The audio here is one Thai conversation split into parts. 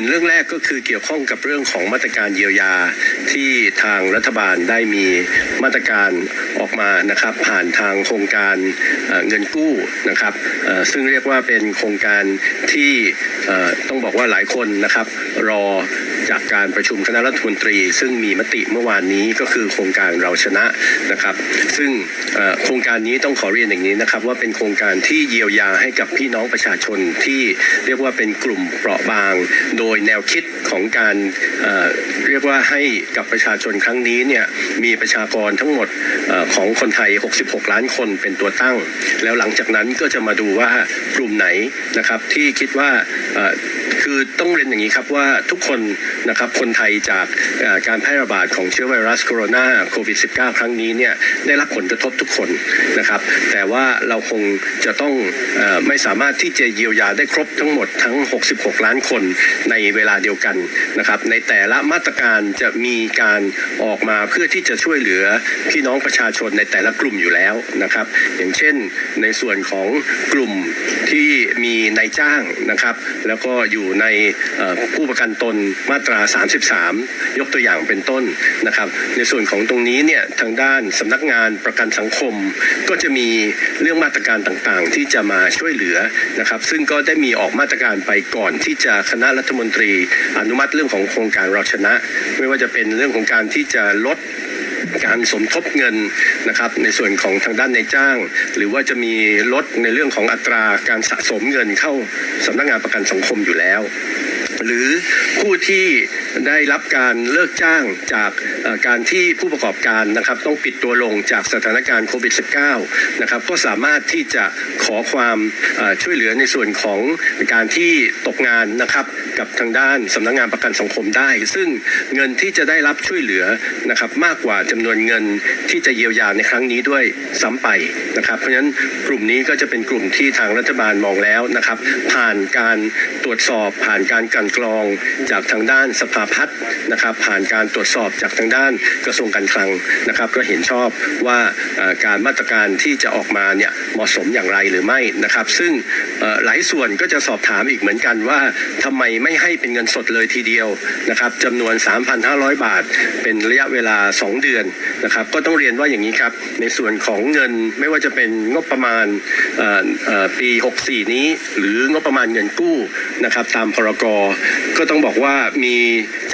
อื่นเรื่องแรกก็คือเกี่ยวข้องกับเรื่องของมาตรการเยียวยาที่ทางรัฐบาลได้มีมาตรการออกมานะครับ ผ่านทางโครงการเเงินกู้นะครับซึ่งเรียกว่าเป็นโครงการที่ต้องบอกว่าหลายคนนะครับรอ จากการประชุมคณะรัฐมนตรี ซึ่งมีมติเมื่อวานนี้ก็คือโครงการเราชนะนะครับ ซึ่งโครงการนี้ต้องขอเรียนอย่างนี้นะครับ ว่าเป็นโครงการที่เยียวยาให้กับพี่น้องประชาชนที่เรียกว่าเป็นกลุ่มเปราะบาง โดยแนวคิดของการเรียกว่าให้กับประชาชนครั้งนี้เนี่ยมีประชากรทั้งหมด ของคนไทย 66 ล้านคนเป็นตัวตั้ง แล้วหลังจากนั้นก็จะมาดูว่ากลุ่มไหนนะครับที่คิดว่าคือต้องเรียนอย่างนี้ครับว่าทุกคนนะครับคนไทยจากการแพร่ระบาดของเชื้อไวรัสโคโรนาโควิด -19 ครั้งนี้เนี่ยได้รับผลกระทบทุกคนนะครับแต่ว่าเราคงจะต้องไม่สามารถที่จะเยียวยาได้ครบทั้งหมดทั้ง 66 ล้านคนในเวลาเดียวกันนะครับในแต่ละมาตรการจะมีการออกมาเพื่อที่จะช่วยเหลือพี่น้องประชาชนในแต่ละกลุ่มอยู่แล้วนะครับ อย่างเช่นในส่วนของกลุ่มที่มีนายจ้างนะครับ แล้วก็อยู่ในผู้ประกันตนมาตรา 33 ยกตัวอย่างเป็นต้นนะครับ ในส่วนของตรงนี้เนี่ยทางด้านสำนักงานประกันสังคม ก็จะมีเรื่องมาตรการต่างๆ ที่จะมาช่วยเหลือนะครับ ซึ่งก็ได้มีออกมาตรการไปก่อนที่จะคณะรัฐมนตรีอนุมัติเรื่องของโครงการเราชนะ ไม่ว่าจะเป็นเรื่องของการที่จะลด การสมทบเงินนะครับในส่วนของทางด้านในายจ้าง หรือว่าจะมีลดในเรื่องของอัตราการสะสมเงินเข้าสำนักงานประกันสังคมอยู่แล้ว หรือผู้ที่ ได้รับการเลิกจ้างจากการที่ผู้ประกอบการนะครับต้องปิดตัวลงจากสถานการณ์โควิด -19 นะครับก็สามารถที่จะขอความช่วยเหลือในส่วนของการที่ตกงานนะครับกับทางด้านสำนักงานประกันสังคมได้ ซึ่งเงินที่จะได้รับช่วยเหลือนะครับมากกว่าจำนวนเงินที่จะเยียวยาในครั้งนี้ด้วยซ้ำไปนะครับ เพราะฉะนั้นกลุ่มนี้ก็จะเป็นกลุ่มที่ทางรัฐบาลมองแล้วนะครับ ผ่านการตรวจสอบผ่านการกันกรองจากทางด้านสภาพัฒน์นะครับผ่านการตรวจสอบจากทางด้านกระทรวงการคลังนะครับ ก็เห็นชอบว่าการมาตรการที่จะออกมาเนี่ยเหมาะสมอย่างไรหรือไม่นะครับ ซึ่งหลายส่วนก็จะสอบถามอีกเหมือนกันว่าทำไมไม่ให้เป็นเงินสดเลยทีเดียวนะครับจำนวน 3,500 บาท เป็นระยะเวลา 2 เดือนนะครับ ก็ต้องเรียนว่าอย่างนี้ครับ ในส่วนของเงินไม่ว่าจะเป็นงบประมาณเอ่อเอ่อปี 64 นี้ หรืองบประมาณเงินกู้นะครับ ตามพรกก็ต้องบอกว่ามี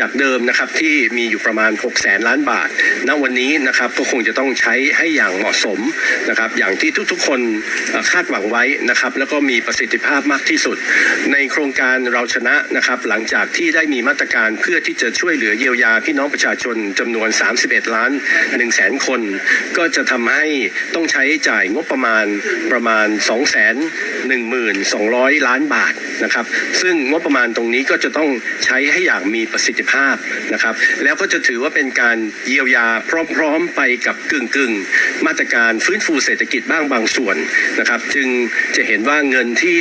จากเดิมนะครับที่มีอยู่ประมาณ6แสนล้านบาท ณ วันนี้นะครับก็คงจะต้องใช้ให้อย่างเหมาะสมนะครับ อย่างที่ทุกๆคนคาดหวังไว้นะครับ แล้วก็มีประสิทธิภาพมากที่สุด ในโครงการเราชนะนะครับ หลังจากที่ได้มีมาตรการเพื่อที่จะช่วยเหลือเยียวยาพี่น้องประชาชนจำนวน 31 ล้าน1แสนคน ก็จะทำให้ต้องใช้จ่ายงบประมาณประมาณ2 1 1 2 0 0 ล้านบาทนะครับ ซึ่งงบประมาณตรงนี้ก็จะต้องใช้ให้อย่างมีประสิทธิสิทธิภาพนะครับ แล้วก็จะถือว่าเป็นการเยียวยาพร้อมๆไปกับกึ่งๆมาตรการฟื้นฟูเศรษฐกิจบ้างบางส่วนนะครับ จึงจะเห็นว่าเงินที่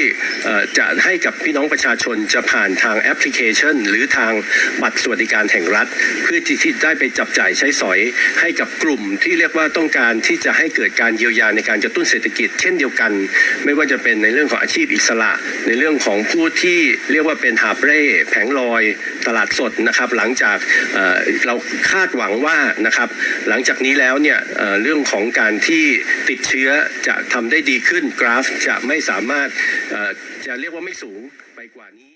จะให้กับพี่น้องประชาชนจะผ่านทางแอปพลิเคชัน หรือทางบัตรสวัสดิการแห่งรัฐ เพื่อที่ได้ไปจับจ่ายใช้สอยให้กับกลุ่มที่เรียกว่าต้องการที่จะให้เกิดการเยียวยาในการกระตุ้นเศรษฐกิจ เช่นเดียวกัน ไม่ว่าจะเป็นในเรื่องของอาชีพอิสระ ในเรื่องของผู้ที่เรียกว่าเป็นหาเร่แผงลอย ตลาดสดนะครับหลังจากเราคาดหวังว่านะครับหลังจากนี้แล้วเนี่ยเรื่องของการที่ติดเชื้อจะทำได้ดีขึ้นกราฟจะไม่สามารถจะเรียกว่าไม่สูงไปกว่านี้